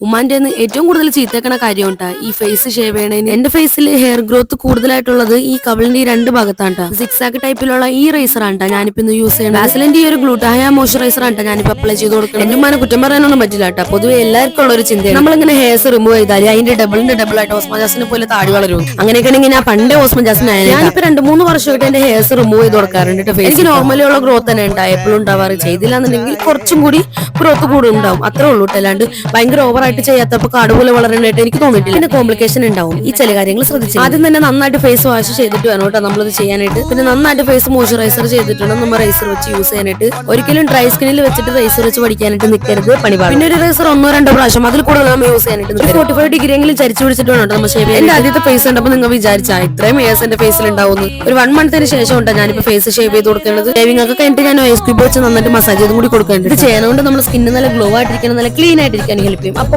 ഉമ്മാന്റെ ഏറ്റവും കൂടുതൽ ചീത്തക്കണ കാര്യം ഈ ഫേസ് ഷേവ് ചെയ്യണേന്. എന്റെ ഫേസിൽ ഹെയർ ഗ്രോത്ത് കൂടുതലായിട്ടുള്ളത് ഈ കവിളിന്റെ ഈ രണ്ട് ഭാഗത്താണ് സിക്സാക്ക് ടൈപ്പിലുള്ള ഈ റൈസർ ആണ് ഞാനിപ്പോ ഇന്ന് യൂസ് ചെയ്യണം ബാസിലിന്റെ ഈ ഒരു ഗ്ലൂട്ടായ മോയ്സ്ചറൈസർ ആണ് ഞാനിപ്പോ അപ്ലൈ ചെയ്ത് കൊടുക്കുന്നത് എന്റെ ഉമ്മാനെ കുറ്റം പറയാനൊന്നും പറ്റില്ല കേട്ടോ പൊതുവെ എല്ലാവർക്കും ഉള്ള ഒരു ചിന്തയാണ്. നമ്മളിങ്ങനെ ഹെയർസ് റിമൂവ് ചെയ്താൽ അതിന്റെ ഡബിളിന്റെ ഡബിൾ ആയിട്ട് ഓസ്മജാസിനെ പോലെ താടി വളരും. അങ്ങനെയൊക്കെ ഞാൻ പണ്ടേ ഓസ്മജാസിനായ ഞാനിപ്പോ രണ്ട് മൂന്ന് വർഷമായിട്ട് എന്റെ ഹെയർസ് റിമൂവ് ചെയ്ത് കൊടുക്കാറുണ്ട് കേട്ടോ എനിക്ക് നോർമലി ഉള്ള ഗ്രോത്ത് തന്നെ ഉണ്ടാവും എപ്പോഴും ഉണ്ടാവാറ്. ചെയ്തില്ല എന്നുണ്ടെങ്കിൽ കുറച്ചും കൂടി ഗ്രോത്ത് കൂടുതലുണ്ടാവും ഉണ്ടാവും അത്രേ ഉള്ളൂ കേട്ടോ അല്ലാണ്ട് ഭയങ്കര ഓവറായിട്ട് ചെയ്യാത്തപ്പോ കാട് പോലെ വളരാനായിട്ട് എനിക്ക് തോന്നിയിട്ടില്ല. പിന്നെ കോംപ്ലിക്കേഷൻ ഉണ്ടാവും. ഈ ചില കാര്യങ്ങൾ ശ്രദ്ധിച്ചു ആദ്യം തന്നെ നന്നായിട്ട് ഫേസ് വാഷ് ചെയ്തിട്ട് വേണം കേട്ടോ നമ്മളിത് ചെയ്യാനായിട്ട്. പിന്നെ നന്നായിട്ട് ഫേസ് മോയ്സ്ചറൈസർ ചെയ്തിട്ട് വേണം നമ്മൾ റൈസർ വെച്ച് യൂസ് ചെയ്യാനായിട്ട്. ഒരിക്കലും ഡ്രൈ സ്കിന്നിൽ വെച്ചിട്ട് റൈസർ വെച്ച് പഠിക്കാനായിട്ട് നിൽക്കരുത് പണി. പിന്നെ ഒരു റൈസർ ഒന്നോ രണ്ടോ പ്രാവശ്യം അതിൽ കൂടുതൽ നമ്മൾ യൂസ് ചെയ്യാനായിട്ട് ഫോർട്ടി ഫൈവ് ഡിഗ്രി എങ്കിലും ചരിച്ചു പിടിച്ചിട്ട് വേണം നമ്മൾ ഷേവ് എന്റെ ആദ്യത്തെ ഫേസ് കണ്ടപ്പോൾ നിങ്ങൾ വിചാരിച്ചാ ഇത്രയും ഇയേഴ്സ് എന്റെ ഫേസിൽ ഉണ്ടാവുന്നു ഒരു വൺ മന്ത്തിന് ശേഷം ഉണ്ടാ ഞാനിപ്പോ ഫേസ് ഷേവ് ചെയ്ത് കൊടുക്കുന്നത് ഷേവിംഗ് ഒക്കെ കഴിഞ്ഞിട്ട് ഞാൻ ഐസ് ക്യൂബ് വെച്ച് നന്നായിട്ട് മസാജ് ചെയ്തും കൂടി കൊടുക്കുന്നുണ്ട് ഇത് ചെയ്യുന്നതുകൊണ്ട് നമ്മുടെ സ്കിന്ന് നല്ല ഗ്ലോ ആയിട്ടിരിക്കണം നല്ല ക്ലീൻ ആയിട്ടിരിക്കാൻ ഹെൽപ്പ് ചെയ്യും. അപ്പൊ